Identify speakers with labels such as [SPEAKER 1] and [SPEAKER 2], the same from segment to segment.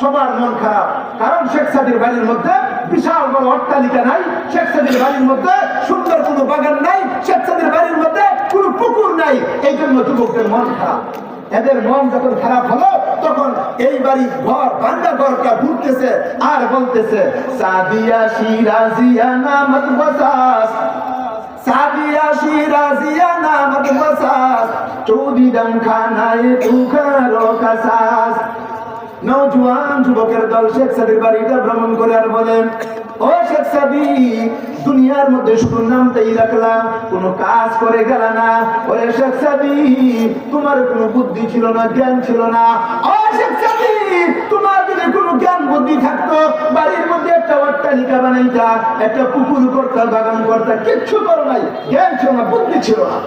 [SPEAKER 1] সবার মন খারাপ। কারণ শেখ সাদির বাড়ির মধ্যে বিশাল বড় অট্টালিকা নাই, শেখ সাদির বাড়ির মধ্যে সুন্দর কোনো বাগান নাই, শেখ সাদির বাড়ির মধ্যে কোনো পুকুর নাই। এই জন্য যুবকদের মন খারাপ। এদের মন যখন খারাপ হলো, তখন এই বাড়ি ঘর বান্দা ঘরটা ঘুরতেছে আর বলতেছে, সাদিয়া শিরাজিয়া নামক বসাস। সাদিয়া শিরাজিয়া নামক বসাস। চৌদি দম খানায় তুখারো কাসাস। নৌজওয়ান যুবকের দল শেখ সাদির বাড়িটা ভ্রমণ করে আর বলেন ও শেখ সাদি, দুনিয়ার মধ্যে শুধু নামতেই রাখলাম কোনো কাজ করে গেল না। ওরে শেখ সাদি, তোমার কোনো বুদ্ধি ছিল না, জ্ঞান ছিল না। ও শেখ সাদি, তোমার যদি কোনো জ্ঞান বুদ্ধি থাকতো, বাড়ির মধ্যে একটা অট্টালিকা বানাইতা, একটা পুকুর করতা, বাগান করতা, কিচ্ছু করো নাই। জ্ঞান ছিল না, বুদ্ধি ছিল না।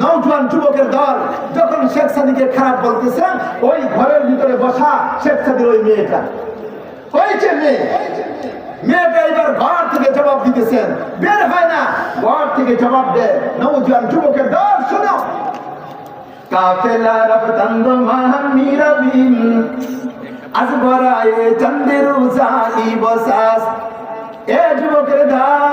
[SPEAKER 1] নৌজওয়ান যুবকের দল যখন শেখ সাদিকে খারাপ বলতেছে, ওই ঘরের ভিতরে বসা শেখ সাদির ওই মেয়েটা। ওই যে মেয়ে। মেয়েটা এবার ঘর থেকে জবাব দিতেছেন, বের হয় না, ঘর থেকে জবাব দেয় যুবকের দল, শোনো। কাফেলা রফতন্দ মাহামিরা বিন আজ বরায়ে চন্দের উজালি বসাস। এ যুবকের দল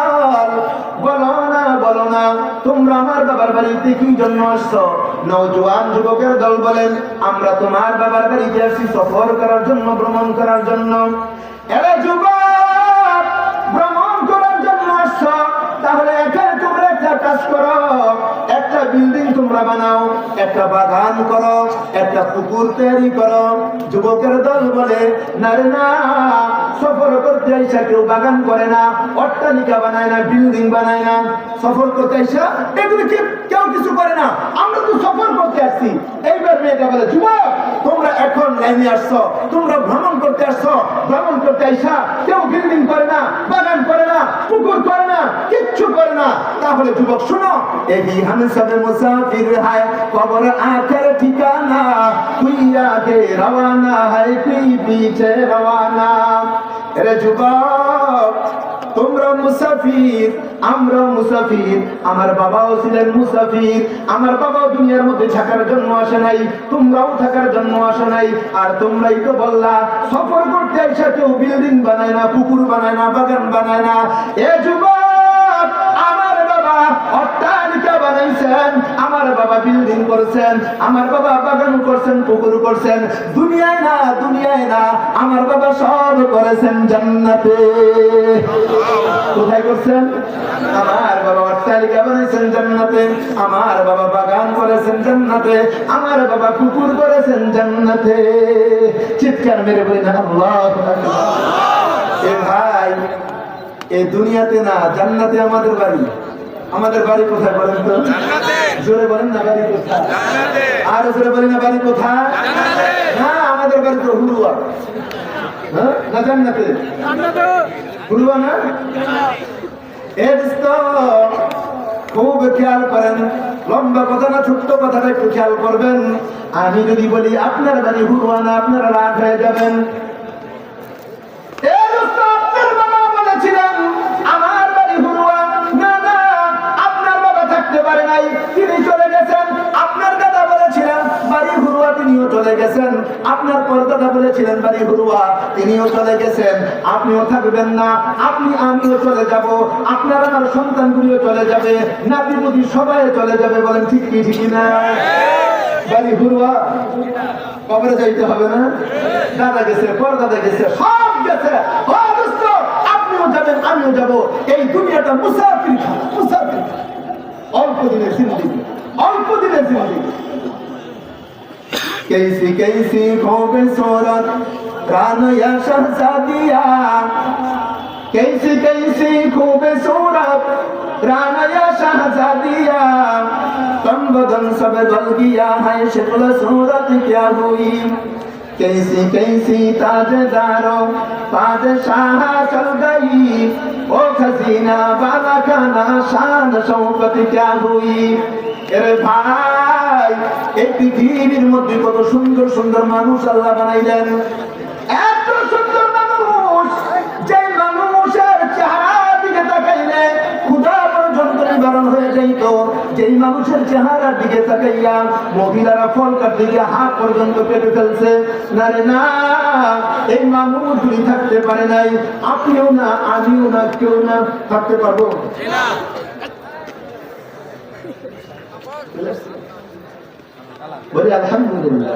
[SPEAKER 1] বাবার বাড়িতে কি জন্য আসছো? নৌজওয়ান যুবকের দল বলেন, আমরা তোমার বাবার বাড়িতে আসছি সফর করার জন্য, ভ্রমণ করার জন্য। এরা যুবক, ভ্রমণ করার জন্য আসছো। তাহলে এখানে তোমরা একটা কাজ করো, একটা বিল্ডিং তোমরা বানাও, একটা বাগান করো, একটা পুকুর তৈরি করো। যুবকের দল বলে, না রে না কেউ বাগান করে না, অট্টালিকা বানায় না বিল্ডিং বানায় না, সফর করতে আইসা এগুলো কেউ কিছু করে না? আমরা তো সফর করতে আসছি। এইবার মেয়েটা বলে, যুবক, তোমরা এখন লাইনে আসছো, তোমরা ভ্রমণ করতে আসছো, ভ্রমণ করতে আইসা কেউ বিল্ডিং করে না, বাগান করে না, পুকুর করে না, কিচ্ছু করে না। তাহলে যুবক, শোনো এই হামসবে মুসাফির হায়, কবর আখের ঠিকানা, তুই কে রওয়ানা হায় পিছে রওয়ানা। এরে যুবক, তোমরা মুসাফির, আমরা মুসাফির। আমার বাবাও ছিলেন মুসাফির। আমার বাবাও দুনিয়ার মধ্যে থাকার জন্য আসে নাই, তোমরাও থাকার জন্য আসে নাই। আর তোমরাই তো বললা, সফর করতে এসে কেউ বিল্ডিং বানায় না, পুকুর বানায় না, বাগান বানায় না। এ যুবক বিল্ডিং করছেন, আমার বাবা বাগান করছেন, পুকুর করছেন, দুনিয়ায় না দুনিয়ায় না, আমার বাবা সব করেছেন জান্নাতে। কোথায় করছেন? আমার বাবা অট্টালিকা বানাইছেন জান্নাতে, আমার বাবা বাগান করেছেন জান্নাতে, আমার বাবা পুকুর করেছেন জান্নাতে। চিৎকার মেরে বলি না আল্লাহ এ ভাই এই দুনিয়াতে না, জান্নাতে আমাদের বাড়ি। আমাদের বাড়ি কোথায় বলেন তো? জোরে বলেন না বাড়ি কোথায়? আর জোরে বলেন না বাড়ি কোথায়? না আমাদের বাড়ি তো হ্যাঁ? না জান্নাতে? হুলুয়া না? খুব খেয়াল করেন। লম্বা কথা না ছোট্ট কথাটা একটু খেয়াল করবেন। আমি যদি বলি আপনার বাড়ি হুলুয়া না আপনারা রাগ হয়ে যাবেন। চলে গেছেন। আপনার পরদাদা বলেছিলেন, বাড়ি হুরুয়া, তিনিও চলে গেছেন। আপনিও থাকবেন না, আপনি আমিও চলে যাব। আপনার আমার সন্তানগুলিও চলে যাবে। নাতি পুতি সবাই চলে যাবে বলেন ঠিক কি ঠিক না? বাড়ি হুরুয়া কবরে যাইতে হবে না? দাদা গেছে পরদাদা গেছে সব গেছে। আপনিও যাবেন আমিও যাব। এই দুনিয়াটা মুসাফির মুসাফির। অল্প দিনের জিন্দিগি অল্প দিনের জিন্দিগি। कैसी कैसी खूबसूरत प्राण या शहजादिया। कैसी कैसी खूबसूरत प्राण या शहजादिया। तन बदन सब गल गया है, शक्ल सूरत क्या हुई? कैसी कैसी ताजदारों, बादशाह चल गई। ओ खजीना वाला खाना शान शौकत क्या हुई? ভাই, এই পৃথিবীর মধ্যে কত সুন্দর সুন্দর মানুষ আল্লাহ বানাইলেন। এত সুন্দর মানুষ যে মানুষের চেহারা দিকে তাকাইলে ক্ষুধা পর্যন্ত নিবারণ হয়ে যাইত। যেই মানুষের চেহারার দিকে তাকাইয়া মহিলারা ফল কাটতে গিয়ে হাত পর্যন্ত কেটে ফেলছে। না রে না, এই দুই থাকতে পারে নাই, আপনিও না, আমিও না, কেউ না থাকতে পারব। বলি আলহামদুলিল্লাহ।